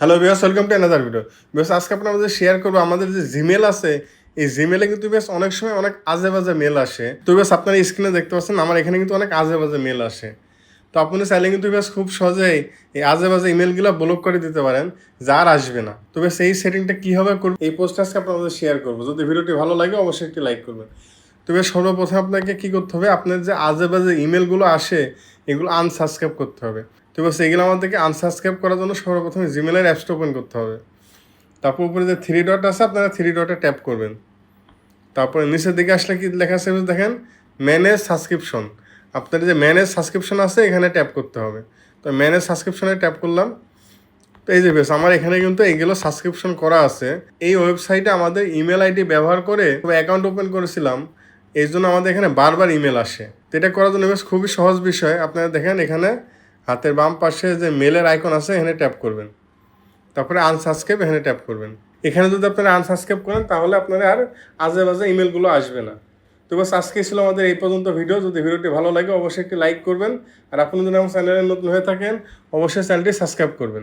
Hello Beas welcome to another video Beas আজকে আপনার share করব আমাদের যে জিমেল আছে, এই জিমেলে কিন্তু বেশ অনেক সময় অনেক আজে বাজে মেল আসে। তো বেশ আপনারা স্ক্রিনে দেখতে পাচ্ছেন, আমার এখানে কিন্তু অনেক আজে বাজে মেল আসে। তো আপনি চাইলে কিন্তু বেশ খুব সহজেই এই আজে বাজে ইমেলগুলো ব্লক করে দিতে পারেন যার আসবে না। তো বেশ এই সেটিংটা কীভাবে করব, এই পোস্টটা আজকে আপনাদের শেয়ার করব। যদি ভিডিওটি ভালো লাগে, অবশ্যই একটি লাইক করবেন। তো বেশ সর্বপ্রথম আপনাকে কী করতে হবে, আপনার যে আজে বাজে ইমেলগুলো আসে, এগুলো আনসাবস্ক্রাইব করতে হবে। তো বেশ এগুলো আমাদেরকে আনসাবস্ক্রাইব করার জন্য সর্বপ্রথমে জিমেলের অ্যাপসটা ওপেন করতে হবে। তারপর উপরে যে থ্রি ডট আছে, আপনারা থ্রি ডটে ট্যাপ করবেন। তারপরে নিচের দিকে আসলে কি লেখা আছে দেখেন ম্যানেজ সাবস্ক্রিপশন আপনার যে ম্যানেজ সাবস্ক্রিপশন আছে, এখানে ট্যাপ করতে হবে। তো ম্যানেজ সাবস্ক্রিপশনে ট্যাপ করলাম। তো এই যে বেশ, আমার এখানে কিন্তু এইগুলো সাবস্ক্রিপশন করা আছে। এই ওয়েবসাইটে আমাদের ইমেল আইডি ব্যবহার করে অ্যাকাউন্ট ওপেন করেছিলাম। এই জন্য আমাদের এখানে বারবার ইমেল আসে। তো এটা করার জন্য বেশ খুবই সহজ বিষয়। আপনারা দেখেন, এখানে হাতের বাম পাশে যে মেলের আইকন আছে, এখানে ট্যাপ করবেন। তারপরে আনসাবস্ক্রাইব এখানে ট্যাপ করবেন। এখানে যদি আপনারা আনসাবস্ক্রাইব করেন, তাহলে আপনারা আর আজে বাজে ইমেলগুলো আসবে না। তো বাস আজকে ছিল আমাদের এই পর্যন্ত ভিডিও যদি ভিডিওটি ভালো লাগে, অবশ্যই একটি লাইক করবেন। আর আপনি যদি আমার চ্যানেলে নতুন হয়ে থাকেন, অবশ্যই চ্যানেলটি সাবস্ক্রাইব করবেন।